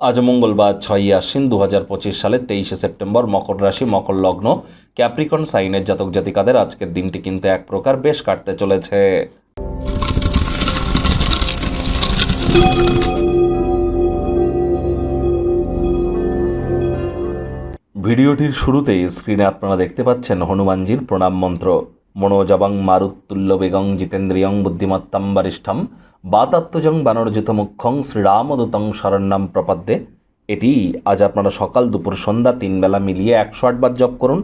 আজ মঙ্গলবার, ছয়ই আশ্বিন দু হাজার পঁচিশ সালের তেইশে সেপ্টেম্বর মকর রাশি, মকর লগ্ন, ক্যাপ্রিকন সাইনের জাতক জাতিকাদের আজকের দিনটি কিন্তু এক প্রকার বেশ কাটতে চলেছে। ভিডিওটির শুরুতেই স্ক্রিনে আপনারা দেখতে পাচ্ছেন হনুমানজির প্রণাম মন্ত্র। মনোজবং মারুত্তুল্য বেগং জিতেন্দ্রিয়ং বুদ্ধিমত্তাম বরিষ্ঠম বাতাত্মজং বানরজিত মুখ্যং শ্রীরামদূতং শরণ্যম প্রপাদ্যে। এটি আজ আপনারা সকাল দুপুর সন্ধ্যা তিনবেলা মিলিয়ে একশো আটবার জপ করুন।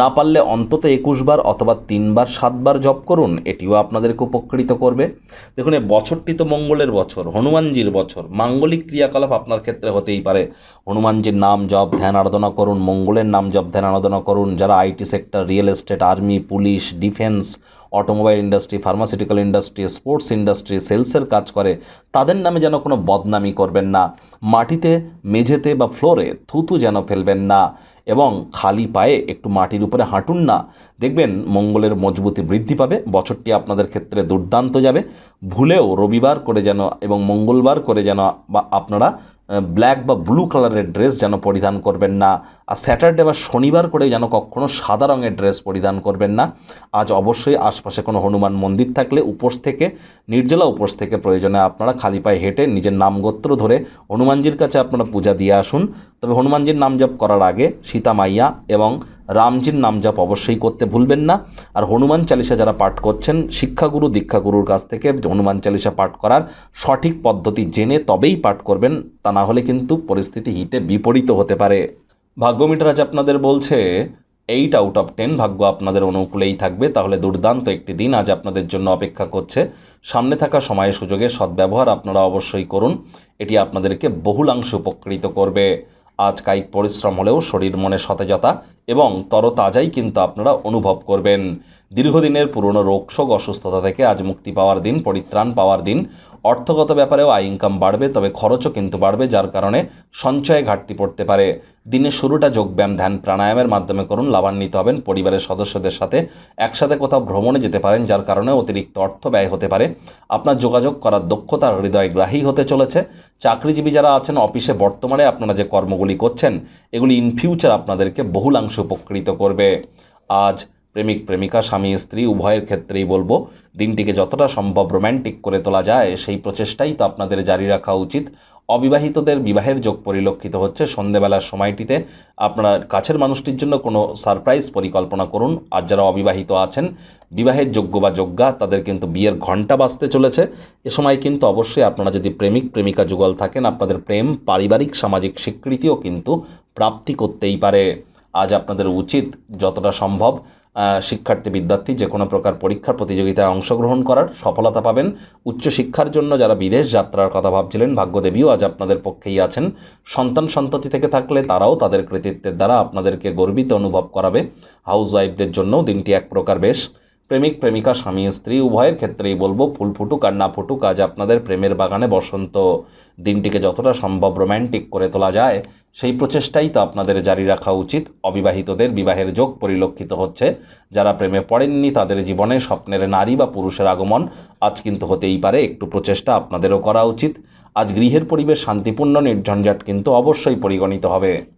না পারলে অন্তত একুশবার অথবা তিনবার সাতবার জপ করুন, এটিও আপনাদেরকে উপকৃত করবে। দেখুন এই বছরটি তো মঙ্গলের বছর, হনুমানজির বছর। মাঙ্গলিক ক্রিয়াকলাপ আপনার ক্ষেত্রে হতেই পারে। হনুমানজির নাম জপ, ধ্যান আরাধনা করুন, মঙ্গলের নাম জপ, ধ্যান আরাধনা করুন। যারা IT sector, real estate, army, police, defence automobile industry pharmaceutical industry sports industry সেলসের কাজ করে, তাদের নামে যেন কোনো বদনামি করবেন না। মাটিতে, মেঝেতে বা ফ্লোরে থুতু যেন ফেলবেন না এবং খালি পায়ে একটু মাটির উপরে হাঁটুন না। দেখবেন মঙ্গলের মজবুতি বৃদ্ধি পাবে, বছরটি আপনাদের ক্ষেত্রে দুর্দান্ত যাবে। ভুলেও রবিবার করে যেন এবং মঙ্গলবার করে যেন বা আপনারা ব্ল্যাক বা ব্লু কালারের ড্রেস যেন পরিধান করবেন না। আর স্যাটারডে বা শনিবার করে যেন কখনও সাদা রঙের ড্রেস পরিধান করবেন না। আজ অবশ্যই আশপাশে কোনো হনুমান মন্দির থাকলে উপোস থেকে নির্জলা উপোস থেকে প্রয়োজনে আপনারা খালি পায়ে হেঁটে নিজের নাম গোত্র ধরে হনুমানজির কাছে আপনারা পূজা দিয়ে আসুন। তবে হনুমানজির নাম জপ করার আগে সীতা মাইয়া এবং রামজির নাম জপ অবশ্যই করতে ভুলবেন না। আর হনুমান চালিসা যারা পাঠ করছেন, শিক্ষাগুরু, দীক্ষাগুরুর কাছ থেকে হনুমান চালিসা পাঠ করার সঠিক পদ্ধতি জেনে তবেই পাঠ করবেন, তা না হলে কিন্তু পরিস্থিতি হিতে বিপরীত হতে পারে। ভাগ্যমিটার আজ আপনাদের বলছে এইট আউট অফ টেন ভাগ্য আপনাদের অনুকূলেই থাকবে। তাহলে দুর্দান্ত একটি দিন আজ আপনাদের জন্য অপেক্ষা করছে। সামনে থাকা সময় সুযোগে সদ্ব্যবহার আপনারা অবশ্যই করুন। এটি আপনাদেরকে বহুলাংশে উপকৃত করবে। আজ কায়িক পরিশ্রম হলেও শরীর মনে সতেজতা এবং তরতাজাই কিন্তু আপনারা অনুভব করবেন। দীর্ঘদিনের পুরনো রোগশোক অসুস্থতা থেকে আজ মুক্তি পাওয়ার দিন, পরিত্রাণ পাওয়ার দিন। অর্থগত ব্যাপারেও আয় ইনকাম বাড়বে, তবে খরচও কিন্তু বাড়বে, যার কারণে সঞ্চয়ে ঘাটতি পড়তে পারে। দিনের শুরুটা যোগব্যায়াম, ধ্যান, প্রাণায়ামের মাধ্যমে করুন, লাভান্বিত হবেন, পরিবারের সদস্যদের সাথে একসাথে কোথাও ভ্রমণে যেতে পারেন, যার কারণে অতিরিক্ত অর্থ ব্যয় হতে পারে। আপনার যোগাযোগ করার দক্ষতা হৃদয়গ্রাহী হতে চলেছে। চাকরিজীবী যারা আছেন, অফিসে বর্তমানে আপনারা যে কর্মগুলি করছেন, এগুলি ইন ফিউচার আপনাদেরকে বহুলাংশ উপকৃত করবে। আজ প্রেমিক, প্রেমিকা, স্বামী, স্ত্রী, উভয়ের ক্ষেত্রেই বলব, দিনটিকে যতটা সম্ভব রোম্যান্টিক করে তোলা যায়, সেই প্রচেষ্টাই তো আপনাদের জারি রাখা উচিত। অবিবাহিতদের বিবাহের যোগ পরিলক্ষিত হচ্ছে সন্ধেবেলার সময়টিতে। আপনার কাছের মানুষটির জন্য কোনো সারপ্রাইজ পরিকল্পনা করুন। আর যারা অবিবাহিত আছেন, বিবাহের যোগ্য বা যোগ্যা, তাদের কিন্তু বিয়ের ঘণ্টা বাজতে চলেছে। এ সময় কিন্তু অবশ্যই আপনারা যদি প্রেমিক, প্রেমিকা যুগল থাকেন, আপনাদের প্রেম, পারিবারিক, সামাজিক স্বীকৃতিও কিন্তু প্রাপ্তি করতেই পারে। আজ আপনাদের উচিত যতটা সম্ভব শিক্ষার্থী, বিদ্যার্থী যে কোনো প্রকার পরীক্ষার প্রতিযোগিতায় অংশগ্রহণ করার সফলতা পাবেন। উচ্চশিক্ষার জন্য যারা বিদেশ যাত্রার কথা ভাবছিলেন, ভাগ্যদেবীও আজ আপনাদের পক্ষেই আছেন। সন্তান সন্ততি থেকে থাকলে তারাও তাদের কৃতিত্বের দ্বারা আপনাদেরকে গর্বিত অনুভব করাবে। হাউস ওয়াইফদের জন্যও দিনটি এক প্রকার বেশ। প্রেমিক, প্রেমিকা, স্বামী, স্ত্রী, উভয়ের ক্ষেত্রেই বলব, ফুল ফুটুক আর না ফুটুক, আজ আপনাদের প্রেমের বাগানে বসন্ত। দিনটিকে যতটা সম্ভব রোম্যান্টিক করে তোলা যায়, সেই প্রচেষ্টাই তো আপনাদের জারি রাখা উচিত। অবিবাহিতদের বিবাহের যোগ পরিলক্ষিত হচ্ছে। যারা প্রেমে পড়েননি, তাদের জীবনে স্বপ্নের নারী বা পুরুষের আগমন আজ কিন্তু হতেই পারে, একটু প্রচেষ্টা আপনাদেরও করা উচিত। আজ গৃহের পরিবেশ শান্তিপূর্ণ, নির্ঝঞ্ঝাট কিন্তু অবশ্যই পরিগণিত হবে।